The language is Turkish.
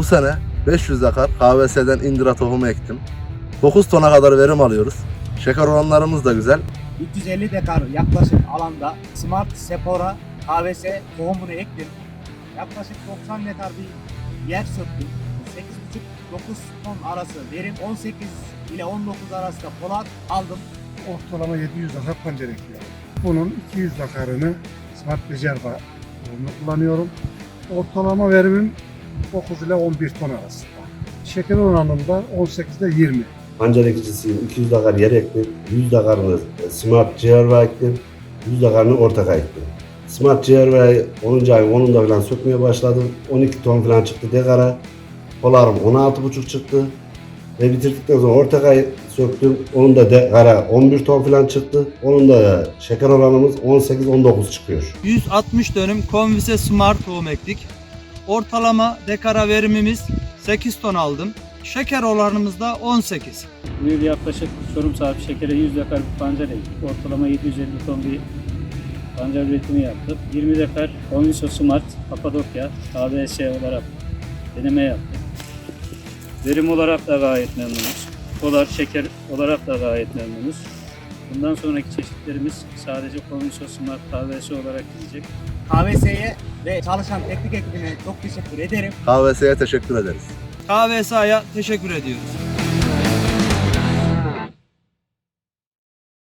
Bu sene 500 dekar KVS'den indira tohumu ektim. 9 tona kadar verim alıyoruz. Şeker oranlarımız da güzel. 350 dekar yaklaşık alanda Smart Sepora KVS tohumunu ektim. Yaklaşık 90 dekar bir yer söktüm. 8,5-9 ton arası verim 18 ile 19 arasında polat aldım. ortalama 700 dakar pancar ekiyorum. Bunun 200 dakarını Smart Reserva ürünü kullanıyorum. Ortalama verimim 9 ile 11 ton arasında. Şeker oranında 18 ile 20. Pancar ekicisiyim. 200 dakar yer ektim. 100 dakarını Smart CRV ektim. 100 dakarını ortaka ektim. Smart CRV 10. ayın 10'unda falan sökmeye başladım. 12 ton falan çıktı dekara. Polarım 16,5 çıktı. Ve bitirdikten sonra ortakayı söktüm. Onun da dekara 11 ton falan çıktı. Onun da şeker oranımız 18-19 çıkıyor. 160 dönüm Convise Smart tohum ektik. Ortalama dekara verimimiz 8 ton aldım. Şeker oranımız da 18. Bu yıl yaklaşık Çorum sahibi şekere 100 dekar bir pancar ektik. Ortalama 750 ton bir pancar üretimi yaptık. 20 dekar Conviso Smart, Kapadokya, KBS olarak deneme yaptık. Verim olarak da gayet memnunuz. Dolar, şeker olarak da gayet memnunuz. Bundan sonraki çeşitlerimiz sadece Conviso Smart KBS olarak gidecek. KVS'ye ve çalışan teknik ekibine çok teşekkür ederim. KVS'ye teşekkür ederiz. KVSA'ya teşekkür ediyoruz.